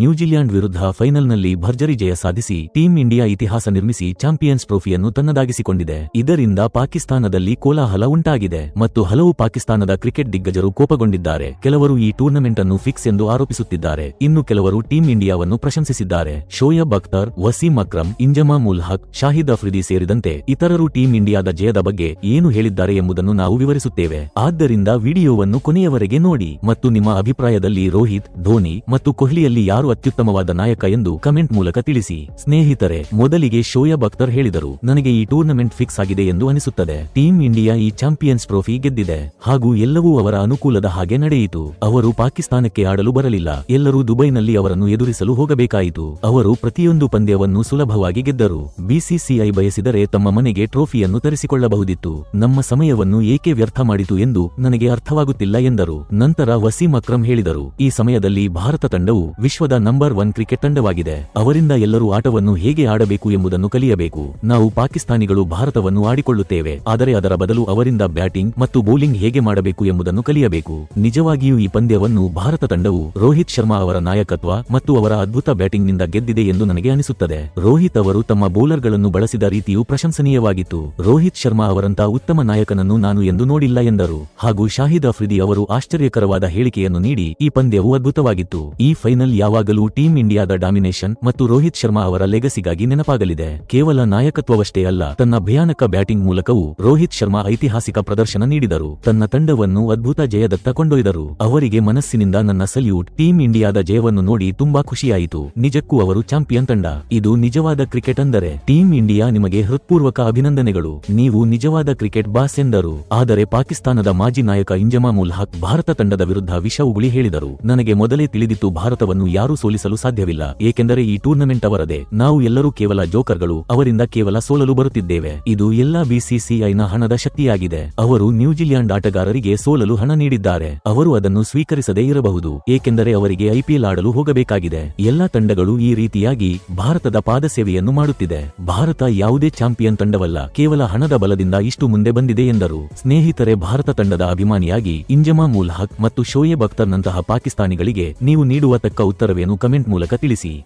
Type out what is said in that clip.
New Zealand ವಿರುದ್ಧ ಫೈನಲ್ನಲ್ಲಿ ಭರ್ಜರಿ ಜಯ ಸಾಧಿಸಿ ಟೀಂ ಇಂಡಿಯಾ ಇತಿಹಾಸ ನಿರ್ಮಿಸಿ ಚಾಂಪಿಯನ್ಸ್ ಟ್ರೋಫಿಯನ್ನು ತನ್ನದಾಗಿಸಿಕೊಂಡಿದೆ. ಇದರಿಂದ ಪಾಕಿಸ್ತಾನದಲ್ಲಿ ಕೋಲಾಹಲ ಉಂಟಾಗಿದೆ ಮತ್ತು ಹಲವು ಪಾಕಿಸ್ತಾನದ ಕ್ರಿಕೆಟ್ ದಿಗ್ಗಜರು ಕೋಪಗೊಂಡಿದ್ದಾರೆ. ಕೆಲವರು ಈ ಟೂರ್ನಮೆಂಟ್ ಅನ್ನು ಫಿಕ್ಸ್ ಎಂದು ಆರೋಪಿಸುತ್ತಿದ್ದಾರೆ. ಇನ್ನು ಕೆಲವರು ಟೀಂ ಇಂಡಿಯಾವನ್ನು ಪ್ರಶಂಸಿಸಿದ್ದಾರೆ. ಶೋಯಬ್ ಅಖ್ತರ್, ವಸೀಂ ಅಕ್ರಮ್, ಇಂಜಮಾ ಮುಲ್ ಹಕ್ ಶಾಹಿದ್ ಅಫ್ರಿದಿ ಸೇರಿದಂತೆ ಇತರರು ಟೀಂ ಇಂಡಿಯಾದ ಜಯದ ಬಗ್ಗೆ ಏನು ಹೇಳಿದ್ದಾರೆ ಎಂಬುದನ್ನು ನಾವು ವಿವರಿಸುತ್ತೇವೆ. ಆದ್ದರಿಂದ ವಿಡಿಯೋವನ್ನು ಕೊನೆಯವರೆಗೆ ನೋಡಿ. ಮತ್ತು ನಿಮ್ಮ ಅಭಿಪ್ರಾಯದಲ್ಲಿ ರೋಹಿತ್, ಧೋನಿ ಮತ್ತು ಕೊಹ್ಲಿಯಲ್ಲಿ ಯಾರು ಅತ್ಯುತ್ತಮವಾದ ನಾಯಕ ಎಂದು ಕಮೆಂಟ್ ಮೂಲಕ ತಿಳಿಸಿ. ಸ್ನೇಹಿತರೆ, ಮೊದಲಿಗೆ ಶೋಯಬ್ ಅಖ್ತರ್ ಹೇಳಿದರು, ನನಗೆ ಈ ಟೂರ್ನಮೆಂಟ್ ಫಿಕ್ಸ್ ಆಗಿದೆ ಎಂದು ಅನಿಸುತ್ತದೆ. ಟೀಂ ಇಂಡಿಯಾ ಈ ಚಾಂಪಿಯನ್ಸ್ ಟ್ರೋಫಿ ಗೆದ್ದಿದೆ. ಹಾಗೂ ಎಲ್ಲವೂ ಅವರ ಅನುಕೂಲದ ಹಾಗೆ ನಡೆಯಿತು. ಅವರು ಪಾಕಿಸ್ತಾನಕ್ಕೆ ಆಡಲು ಬರಲಿಲ್ಲ. ಎಲ್ಲರೂ ದುಬೈನಲ್ಲಿ ಅವರನ್ನು ಎದುರಿಸಲು ಹೋಗಬೇಕಾಯಿತು. ಅವರು ಪ್ರತಿಯೊಂದು ಪಂದ್ಯವನ್ನು ಸುಲಭವಾಗಿ ಗೆದ್ದರು. ಬಿಸಿಸಿಐ ಬಯಸಿದರೆ ತಮ್ಮ ಮನೆಗೆ ಟ್ರೋಫಿಯನ್ನು ತರಿಸಿಕೊಳ್ಳಬಹುದಿತ್ತು. ನಮ್ಮ ಸಮಯವನ್ನು ಏಕೆ ವ್ಯರ್ಥ ಮಾಡಿತು ಎಂದು ನನಗೆ ಅರ್ಥವಾಗುತ್ತಿಲ್ಲ ಎಂದರು. ನಂತರ ವಸೀಂ ಅಕ್ರಮ್ ಹೇಳಿದರು, ಈ ಸಮಯದಲ್ಲಿ ಭಾರತ ತಂಡವು ವಿಶ್ವದ ನಂಬರ್ ಒನ್ ಕ್ರಿಕೆಟ್ ತಂಡವಾಗಿದೆ. ಅವರಿಂದ ಎಲ್ಲರೂ ಆಟವನ್ನು ಹೇಗೆ ಆಡಬೇಕು ಎಂಬುದನ್ನು ಕಲಿಯಬೇಕು. ನಾವು ಪಾಕಿಸ್ತಾನಿಗಳು ಭಾರತವನ್ನು ಆಡಿಕೊಳ್ಳುತ್ತೇವೆ. ಆದರೆ ಅದರ ಬದಲು ಅವರಿಂದ ಬ್ಯಾಟಿಂಗ್ ಮತ್ತು ಬೌಲಿಂಗ್ ಹೇಗೆ ಮಾಡಬೇಕು ಎಂಬುದನ್ನು ಕಲಿಯಬೇಕು. ನಿಜವಾಗಿಯೂ ಈ ಪಂದ್ಯವನ್ನು ಭಾರತ ತಂಡವು ರೋಹಿತ್ ಶರ್ಮಾ ಅವರ ನಾಯಕತ್ವ ಮತ್ತು ಅವರ ಅದ್ಭುತ ಬ್ಯಾಟಿಂಗ್ನಿಂದ ಗೆದ್ದಿದೆ ಎಂದು ನನಗೆ ಅನಿಸುತ್ತದೆ. ರೋಹಿತ್ ಅವರು ತಮ್ಮ ಬೌಲರ್ಗಳನ್ನು ಬಳಸಿದ ರೀತಿಯು ಪ್ರಶಂಸನೀಯವಾಗಿತ್ತು. ರೋಹಿತ್ ಶರ್ಮಾ ಅವರಂತ ಉತ್ತಮ ನಾಯಕನನ್ನು ನಾನು ಎಂದು ನೋಡಿಲ್ಲ ಎಂದರು. ಹಾಗೂ ಶಾಹಿದ್ ಅಫ್ರಿದಿ ಅವರು ಆಶ್ಚರ್ಯಕರವಾದ ಹೇಳಿಕೆಯನ್ನು ನೀಡಿ ಈ ಪಂದ್ಯವು ಅದ್ಭುತವಾಗಿತ್ತು. ಈ ಫೈನಲ್ ಯಾವಾಗಲೂ ಟೀಂ ಇಂಡಿಯಾದ ಡಾಮಿನೇಷನ್ ಮತ್ತು ರೋಹಿತ್ ಶರ್ಮಾ ಅವರ ಲೆಗಸಿಗಾಗಿ ನೆನಪಾಗಲಿದೆ. ಕೇವಲ ನಾಯಕತ್ವವಷ್ಟೇ ಅಲ್ಲ, ತನ್ನ ಭಯಾನಕ ಬ್ಯಾಟಿಂಗ್ ಮೂಲಕವೂ ರೋಹಿತ್ ಶರ್ಮಾ ಐತಿಹಾಸಿಕ ಪ್ರದರ್ಶನ ನೀಡಿದರು. ತನ್ನ ತಂಡವನ್ನು ಅದ್ಭುತ ಜಯದತ್ತ ಕೊಂಡೊಯ್ದರು. ಅವರಿಗೆ ಮನಸ್ಸಿನಿಂದ ನನ್ನ ಸಲ್ಯೂಟ್, ಟೀಂ ಇಂಡಿಯಾದ ಜಯವನ್ನು ನೋಡಿ ತುಂಬಾ ಖುಷಿಯಾಯಿತು. ನಿಜಕ್ಕೂ ಅವರು ಚಾಂಪಿಯನ್ ತಂಡ. ಇದು ನಿಜವಾದ ಕ್ರಿಕೆಟ್ ಅಂದರೆ, ಟೀಂ ಇಂಡಿಯಾ ನಿಮಗೆ ಹೃತ್ಪೂರ್ವಕ ಅಭಿನಂದನೆಗಳು. ನೀವು ನಿಜವಾದ ಕ್ರಿಕೆಟ್ ಬಾಸ್ ಎಂದರು. ಆದರೆ ಪಾಕಿಸ್ತಾನದ ಮಾಜಿ ನಾಯಕ ಇಂಜಮಾ ಮುಲ್ ಹಕ್ ಭಾರತ ತಂಡದ ವಿರುದ್ಧ ವಿಷ ಉಗುಳಿ ಹೇಳಿದರು. ನನಗೆ ಮೊದಲೇ ತಿಳಿದಿತ್ತು, ಭಾರತವನ್ನು ಯಾರೂ ಸೋಲಿಸಲು ಸಾಧ್ಯವಿಲ್ಲ. ಏಕೆಂದರೆ ಈ ಟೂರ್ನಮೆಂಟ್ ಅವರದೇ. ನಾವು ಎಲ್ಲರೂ ಕೇವಲ ಜೋಕರ್ಗಳು. ಅವರಿಂದ ಕೇವಲ ಸೋಲಲು ಬರುತ್ತಿದ್ದೇವೆ. ಇದು ಎಲ್ಲಾ ಬಿಸಿಸಿಐನ ಹಣದ ಶಕ್ತಿಯಾಗಿದೆ. ಅವರು ನ್ಯೂಜಿಲೆಂಡ್ ಆಟಗಾರರಿಗೆ ಸೋಲಲು ಹಣ ನೀಡಿದ್ದಾರೆ. ಅವರು ಅದನ್ನು ಸ್ವೀಕರಿಸದೇ ಇರಬಹುದು. ಏಕೆಂದರೆ ಅವರಿಗೆ ಐಪಿಎಲ್ ಆಡಲು ಹೋಗಬೇಕಾಗಿದೆ. ಎಲ್ಲಾ ತಂಡಗಳು ಈ ರೀತಿಯಾಗಿ ಭಾರತದ ಪಾದಸೇವೆಯನ್ನು ಮಾಡುತ್ತಿದೆ. ಭಾರತ ಯಾವುದೇ ಚಾಂಪಿಯನ್ ತಂಡವಲ್ಲ. ಕೇವಲ ಹಣದ ಬಲದಿಂದ ಇಷ್ಟು ಮುಂದೆ ಬಂದಿದೆ ಎಂದರು. ಸ್ನೇಹಿತರೆ, ಭಾರತ ತಂಡದ ಅಭಿಮಾನಿಯಾಗಿ ಇಂಜಮಾ ಮುಲ್ ಹಕ್ ಮತ್ತು ಶೋಯಬ್ ಅಖ್ತರ್ನಂತಹ ಪಾಕಿಸ್ತಾನಿಗಳಿಗೆ ನೀವು ನೀಡುವ ತಕ್ಕ ಉತ್ತರವೇನು ಕಮೆಂಟ್ ಮೂಲಕ ತಿಳಿಸಿ.